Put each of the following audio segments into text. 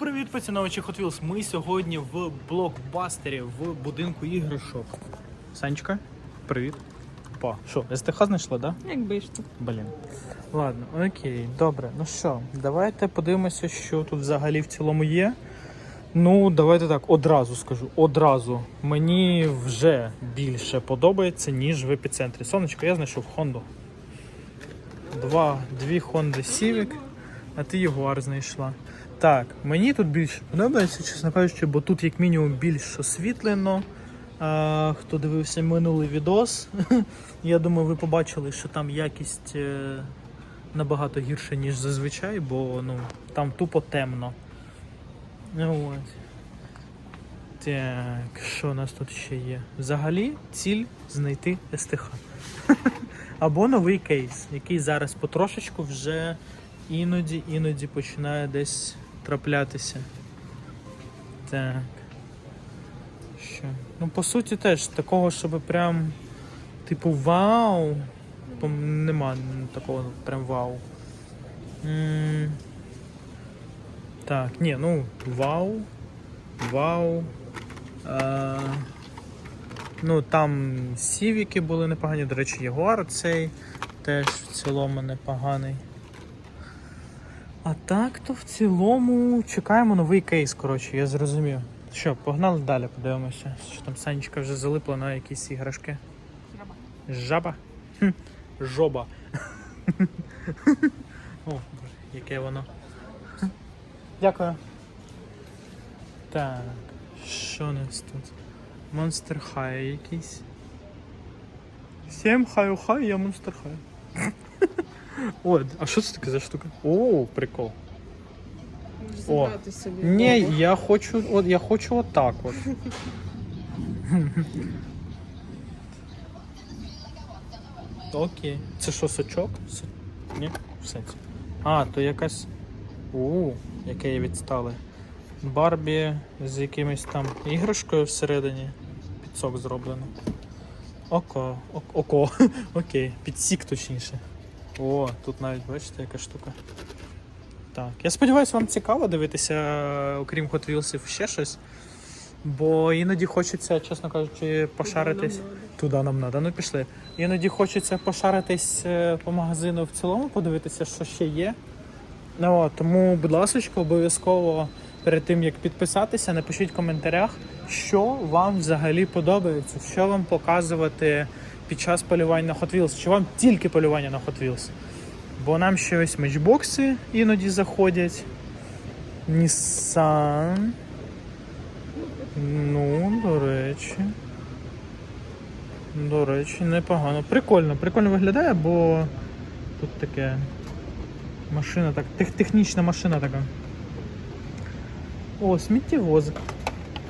Привіт, поціновичі Hot Wheels. Ми сьогодні в блокбастері в будинку іграшок. Санечка, привіт. Па, що, СТХ знайшла, да? Якби ж то. Блін. Ладно, окей, добре. Ну що, давайте подивимося, що тут взагалі в цілому є. Ну, давайте так, одразу скажу. Одразу. Мені вже більше подобається, ніж в епіцентрі. Сонечко, я знайшов Хонду. Два, дві Honda Civic, а ти Ягуар знайшла. Так, мені тут більше подобається, чесно кажучи, бо тут як мінімум більш освітлено. А, хто дивився минулий відос, я думаю, ви побачили, що там якість е, набагато гірша, ніж зазвичай, бо ну, там тупо темно. От. Так, що у нас тут ще є? Взагалі ціль знайти СТХ. Або новий кейс, який зараз потрошечку вже іноді іноді починає десь траплятися. Так. Що? Ну, по суті, теж такого, щоб прям, типу, вау. Нема такого прям вау. Так, ні, ну, вау. Вау. Е, ну, там сівіки були непогані, до речі, Ягуар цей теж в цілому непоганий. А так то в цілому чекаємо новий кейс, коротше, я зрозумів. Що, погнали далі, подивимося. Що там Санечка вже залипла на якісь іграшки. Жаба? Хм, Жоба. О, боже, яке воно. Дякую. Так, що у нас тут? Монстер хай якийсь. Всім хаю хай, я монстер хай. О, а що це таке за штука? О, прикол. Можеш О. забрати собі. Ні, Ого. я хочу, от я хочу отак от. Окей. Це що, сачок? С- Ні? В сенсі. А, то якась. У, яке я відстале. Барбі з якимось там іграшкою всередині. Підсок зроблено. Око. ок- Око. Окей. Підсік точніше. О, тут навіть бачите, яка штука. Так, я сподіваюся, вам цікаво дивитися, е, окрім Hot Wheels, ще щось. Бо іноді хочеться, чесно кажучи, пошаритись. Туди нам треба, ну пішли. Іноді хочеться пошаритись е, по магазину в цілому, подивитися, що ще є. Ну, от, тому, будь ласка, обов'язково перед тим як підписатися, напишіть в коментарях, що вам взагалі подобається, що вам показувати під час полювання на Hot Wheels, чи вам тільки полювання на Hot Wheels. Бо нам ще ось мечбокси іноді заходять. Nissan. Ну, до речі. До речі, непогано. Прикольно, прикольно виглядає, бо тут таке машина так. Тех, технічна машина така. О, сміттєвоз.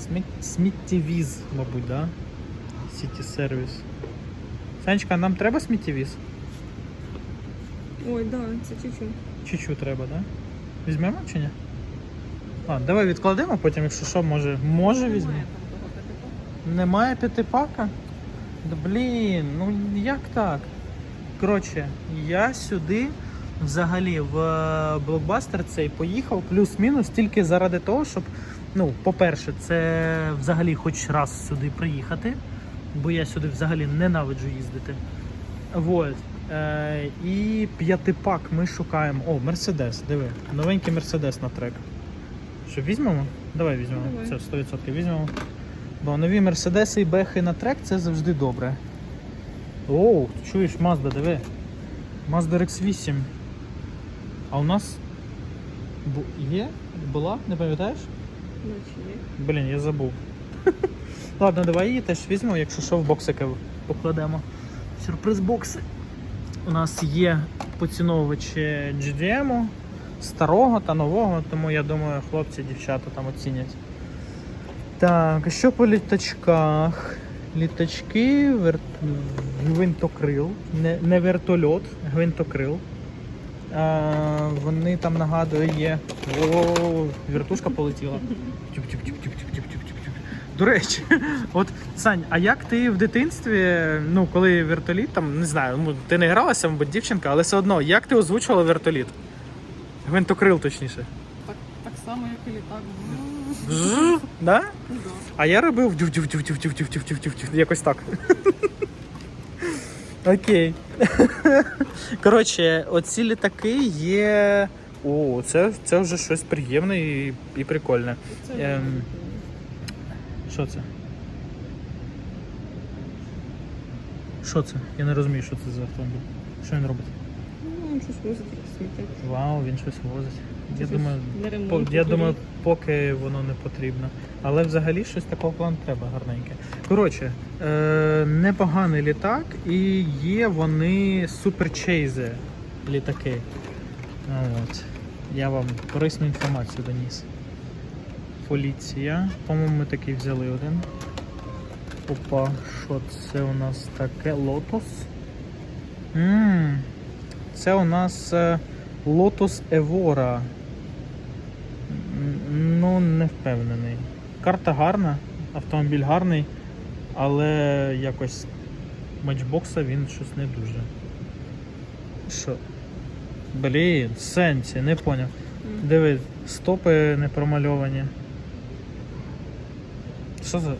Сміт, сміттєвіз, мабуть, да? Сіті сервіс. Санечка, нам треба сміттєвіз? Ой, да, це чуть-чуть. Чуть-чуть треба, да? Візьмемо чи ні? А, давай відкладемо, потім, якщо що, може. Може візьмемо. Немає там того п'ятипака. Немає п'ятипака? Да блін, ну як так? Коротше, я сюди взагалі в е, блокбастер цей поїхав плюс-мінус тільки заради того, щоб, ну, по-перше, це взагалі хоч раз сюди приїхати, бо я сюди взагалі ненавиджу їздити. Вот. Е, і п'ятипак ми шукаємо. О, Мерседес, диви. Новенький Мерседес на трек. Що, візьмемо? Давай візьмемо. Давай. Це 100% візьмемо. Бо нові Мерседеси і бехи на трек це завжди добре. Оу, чуєш Mazda, диви. Mazda RX-8. А у нас бу- є? Була? Не пам'ятаєш? Є. Блін, я забув. Ладно, давай її теж візьмемо, якщо що в боксики покладемо. Сюрприз бокси. У нас є поціновувачі GDM, старого та нового, тому я думаю, хлопці, дівчата там оцінять. Так, а що по літачках? Літачки, вер... гвинтокрил, не, не вертольот, гвинтокрил. А, вони там нагадую є. О, вертушка полетіла. Тюк-тюк-тюк-тюк-тюк-тюк-тюк-тюк. До речі, от Сань, а як ти в дитинстві, ну коли вертоліт, там не знаю, ну ти не гралася, мабуть, дівчинка, але все одно, як ти озвучувала вертоліт? Гвинтокрил, точніше. Так, так само, як і літак. Бзз, Да? Да. А я робив дюв дюв дюв дюв дюв дюв дюв дюв дюв дюв якось так. Окей. Коротше, оці літаки є. О, це, це вже щось приємне і, і прикольне. Це Ем. Що це? Що це? Я не розумію, що це за автомобіль. Що він робить? Ну, щось возить, сміття. Вау, він щось возить. Я Щось думаю, по, я думаю, поки воно не потрібно. Але взагалі щось такого плану треба гарненьке. Коротше, е, непоганий літак, і є вони суперчейзи літаки. От. Я вам корисну інформацію доніс. Поліція. По-моєму, ми такий взяли один. Опа, що це у нас таке? Лотос? Ммм. Це у нас е, Lotus Evora. Ну, не впевнений. Карта гарна, автомобіль гарний, але якось матчбокса він щось не дуже. Що? Блін, сенсі, не поняв. Диви, стопи не промальовані. Що за.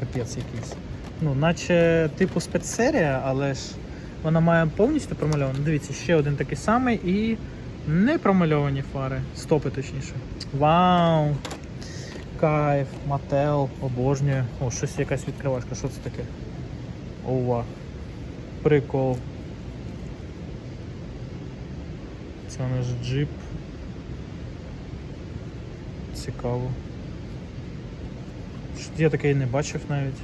Капець якийсь. Ну, наче типу спецсерія, але ж вона має повністю промальовану. Дивіться, ще один такий самий і не промальовані фари. Стопи точніше. Вау! Кайф, мотел, обожнюю. О, щось якась відкривашка. Що це таке? Ова. Прикол. Це у нас джип. Цікаво. Я таке і не бачив навіть.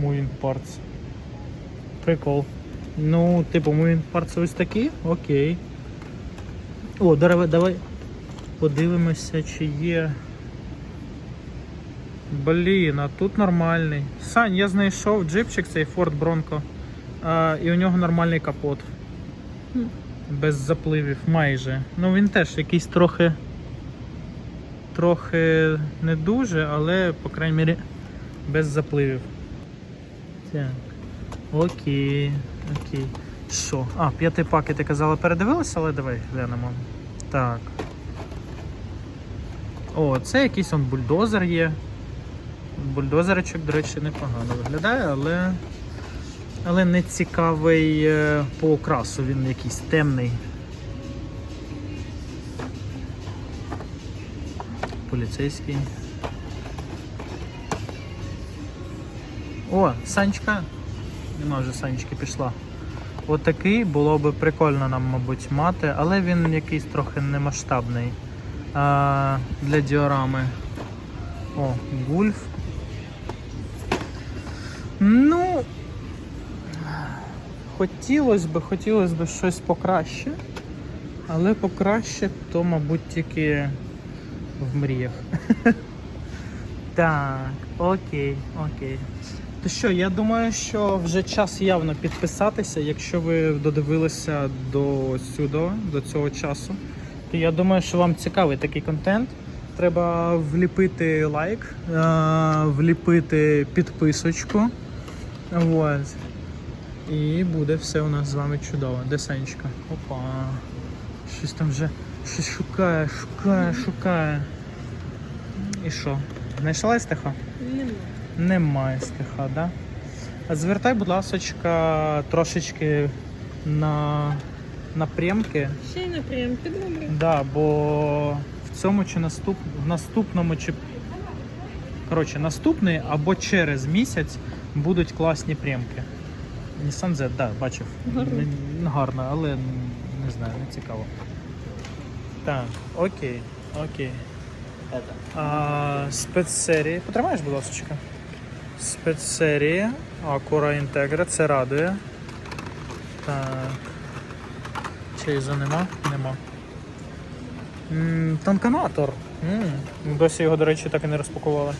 Moving Parts. Прикол. Ну, типу, Moving Parts ось такі? Окей. О, давай, давай подивимося, чи є. Блін, а тут нормальний. Сань, я знайшов джипчик цей Ford Bronco. А, і у нього нормальний капот. Без запливів майже. Ну він теж якийсь трохи. Трохи не дуже, але, по крайній мірі, без запливів. Так. Окей. Окей. Що? А, п'ятий пакет ти казала передивилася, але давай глянемо. Так. О, це якийсь он бульдозер є. Бульдозерочок, до речі, непогано виглядає, але. Але не цікавий е, по окрасу, він якийсь темний. Поліцейський. О, Санечка. Нема вже Санечки пішла. Отакий було би прикольно нам, мабуть, мати, але він якийсь трохи немасштабний а, для діорами. О, гульф. Ну, хотілося б, хотілося б щось покраще, але покраще, то, мабуть, тільки в мріях. Так, окей, окей. То що, я думаю, що вже час явно підписатися. Якщо ви додивилися до сюди, до цього часу, то я думаю, що вам цікавий такий контент. Треба вліпити лайк, е, вліпити підписочку. Вот. І буде все у нас з вами чудово. Де Санечка? Опа. Щось там вже щось шукає, шукає, шукає. І що? Знайшла стиха? Нема. Немає стиха, да? А Звертай, будь ласочка, трошечки на напрямки. Ще й напрямки добре. Да, бо в цьому чи наступ... в наступному чи. Коротше, наступний або через місяць будуть класні прямки. Nissan Z, да, бачив. Гарно. Не- Гарно, але не знаю, не цікаво. Так, окей, окей. А, спецсерії. Потримаєш, будь ласка. Спецсерії. Акура Інтегра, це радує. Так. Чейза нема? Нема. Танканатор. Досі його, до речі, так і не розпакували.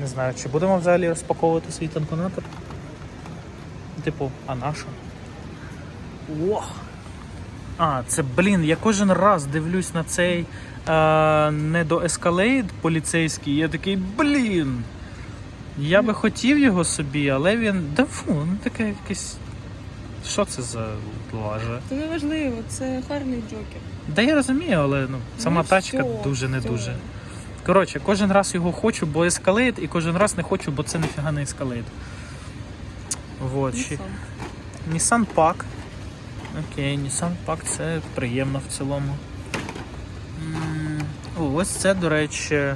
Не знаю, чи будемо взагалі розпаковувати свій танканатор. Типу, а наша? Ох! А, це блін, я кожен раз дивлюсь на цей е, недоескалейд поліцейський. Я такий, блін. Я би хотів його собі, але він. Да фу, ну таке якесь Що це за лажа? Це не важливо, це гарний джокер. Да я розумію, але ну, сама Ну, тачка дуже не дуже. Коротше, кожен раз його хочу, бо ескалейт, і кожен раз не хочу, бо це ніфіга не ескалейт. Вот. Nissan Pack. Окей, Nissan Pack це приємно в цілому. О, ось це, до речі.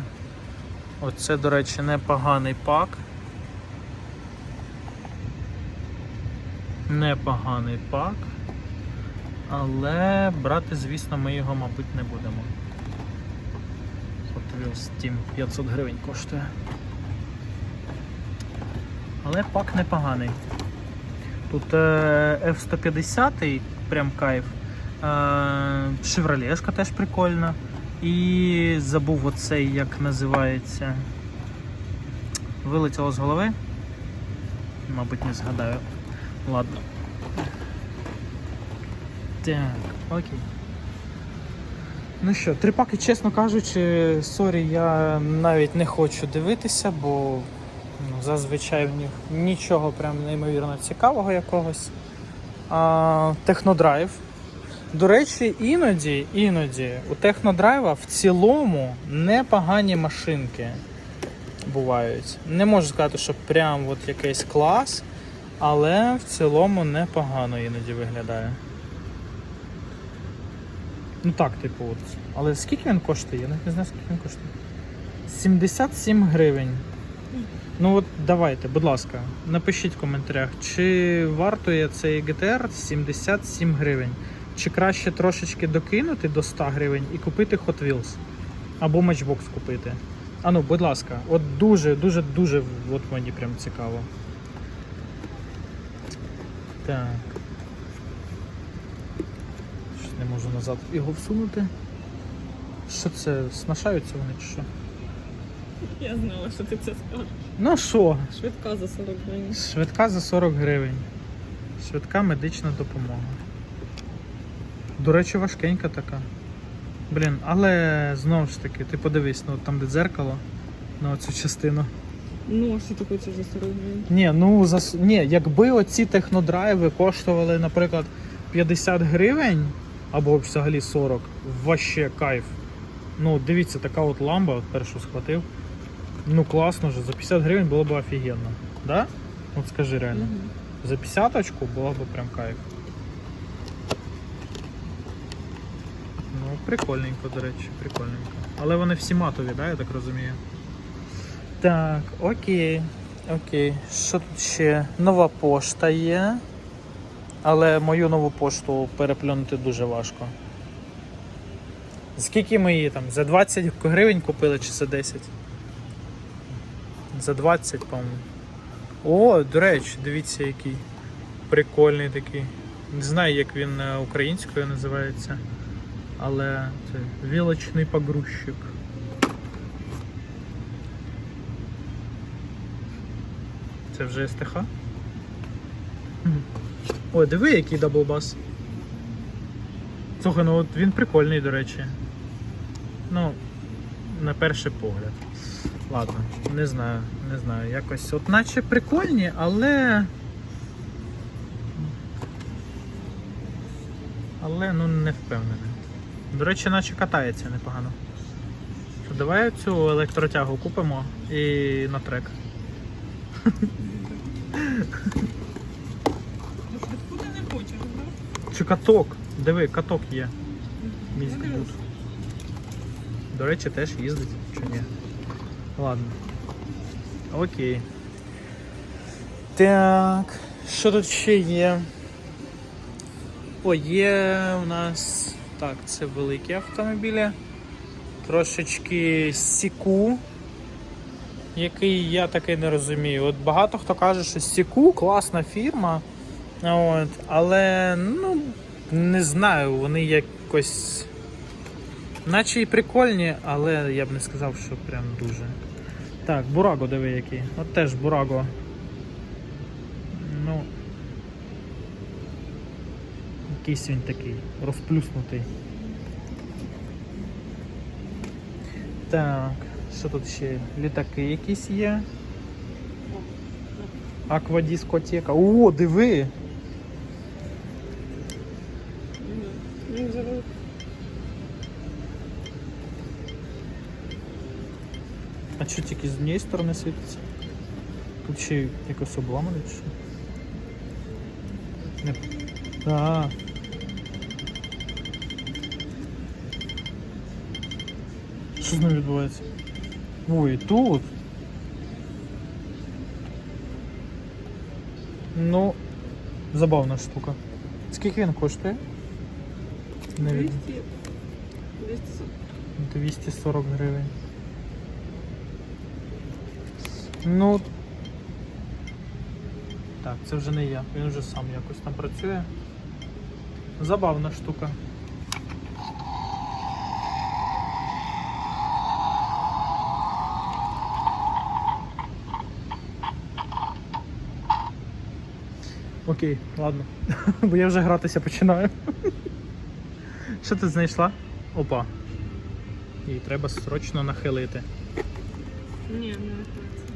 Оце, до речі, непоганий пак. Непоганий пак. Але брати, звісно, ми його, мабуть, не будемо. Hot Wheels Steam 500 гривень коштує. Але пак непоганий. Тут е, F-150, прям кайф. Е, Шевролешка теж прикольна. І забув оцей, як називається. Вилетіло з голови. Мабуть, не згадаю. Ладно. Так, окей. Ну що, три паки, чесно кажучи, сорі, я навіть не хочу дивитися, бо ну, зазвичай в них нічого прям неймовірно цікавого якогось. А, технодрайв. До речі, іноді, іноді у технодрайва в цілому непогані машинки бувають. Не можу сказати, що прям от якийсь клас, але в цілому непогано іноді виглядає. Ну так, типу, от. Але скільки він коштує? Я навіть не знаю, скільки він коштує. 77 гривень. Ну от давайте, будь ласка, напишіть в коментарях, чи вартує цей GTR 77 гривень. Чи краще трошечки докинути до 100 гривень і купити Hot Wheels? Або Matchbox купити. А ну, будь ласка, от дуже, дуже, дуже от мені прям цікаво. Так. Щось не можу назад його всунути. Що це? Снашаються вони чи що? Я знала, що ти це скажеш. Ну що? Швидка за 40 гривень. Швидка за 40 гривень. Швидка медична допомога. До речі, важкенька така. Блін, але знову ж таки, ти подивись, ну там де дзеркало на оцю частину. Ну, а що ти хочеш за 40 гривень? Ні, ну за ні, якби оці технодрайви коштували, наприклад, 50 гривень або взагалі 40, ваще кайф. Ну, дивіться, така от ламба, от першу схватив. Ну класно же, за 50 гривень було б офігенно. Да? От скажи реально. Мгм. За 50 було б прям кайф. Ну, прикольненько, до речі, прикольненько. Але вони всі матові, да, я так розумію. Так, окей. Окей. Що тут ще? Нова пошта є. Але мою нову пошту переплюнути дуже важко. Скільки ми її там? За 20 гривень купили чи за 10? За 20, по-моєму. О, до речі, дивіться, який прикольний такий. Не знаю, як він е, українською називається. Але це вілочний погрузчик. Це вже СТХ? Ой, диви, який даблбас. Слухай, ну от він прикольний, до речі. Ну, на перший погляд. Ладно, не знаю, не знаю. Якось от наче прикольні, але. Але ну не впевнений. До речі, наче катається непогано. Давай цю електротягу купимо і на трек. Швидку не хочеш, так? Чи каток? Диви, каток є. Міськбуд. До речі, теж їздить, чи ні? Ладно. Окей. Так. Що тут ще є? О, є у нас. Так, це великі автомобілі. Трошечки Сіку. Який я таки не розумію. От багато хто каже, що Сіку класна фірма. От, але ну не знаю, вони якось. Наче і прикольні, але я б не сказав, що прям дуже. Так, Бураго диви який. От теж Бураго. Ну. Якийсь він такий, розплюснутий. Так, що тут ще? Літаки якісь є. Аквадіскотека. О, диви! А що тільки з однієї сторони світиться? Тут ще якось обламане чи що? Не... А. Що з ним відбувається? Ой, тут. Ну, забавна штука. Скільки він коштує? Не 200. 200. 240 гривень. Ну. Так, це вже не я. Він вже сам якось там працює. Забавна штука. Окей, ладно. Бо я вже гратися починаю. Що ти знайшла? Опа. Її треба срочно нахилити. Ні, не рахується.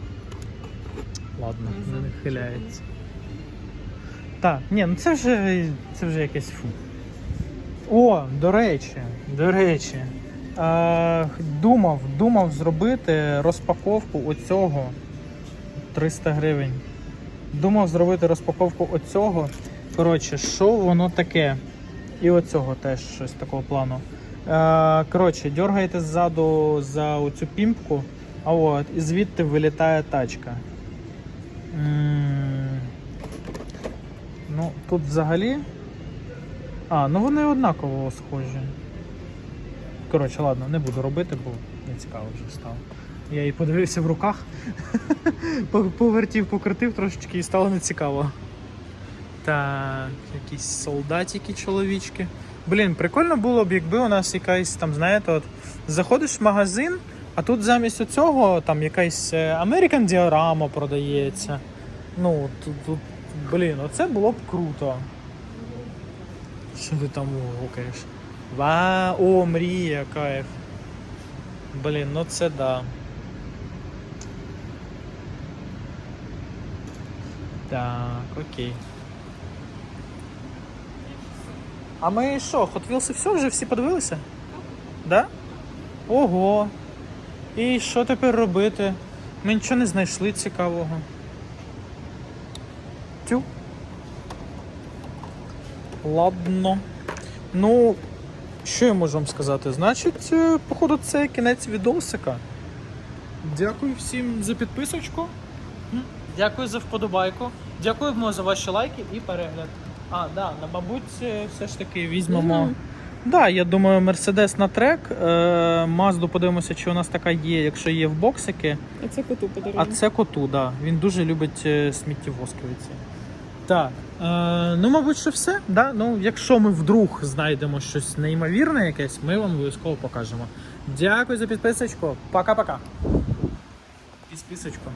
Ладно, Не нахиляється. Так, ні, ну це вже це вже якесь фу. О, до речі, до речі. Е, думав, думав зробити розпаковку оцього 300 гривень. Думав зробити розпаковку оцього. Коротше, що воно таке? І оцього теж щось такого плану. Е, коротше, дергаєте ззаду за оцю пімпку, а от, і звідти вилітає тачка. Ну, тут взагалі. А, ну вони однаково схожі. Коротше, ладно, не буду робити, бо не цікаво вже стало. Я її подивився в руках, повертів, покрутив трошечки і стало нецікаво. Так, якісь солдатики чоловічки. Блін, прикольно було б, якби у нас якась там, знаєте, от заходиш в магазин, а тут замість цього там якась е, American діорама продається. Ну, тут, тут блін, оце було б круто. Що ти там гукаєш? Ва, о, мрія, кайф. Блін, ну це да. Так, окей. А ми що, Hot Wheels і все вже всі подивилися? Да? Ого. І що тепер робити? Ми нічого не знайшли цікавого. Тю. Ладно. Ну, що я можу вам сказати? Значить, е, походу, це кінець відосика. Дякую всім за підписочку. Дякую за вподобайку. Дякуємо за ваші лайки і перегляд. А, да, на е, все ж таки візьмемо. Да, я думаю, Мерседес на трек. Е, Мазду подивимося, чи у нас така є, якщо є в боксики. А це коту подарунок. А це коту, да. Він дуже любить е, сміттєвосківиці. Так. Е, ну, мабуть, що все. Да? Ну, якщо ми вдруг знайдемо щось неймовірне якесь, ми вам обов'язково покажемо. Дякую за підписочку. Пока-пока. Підписочку.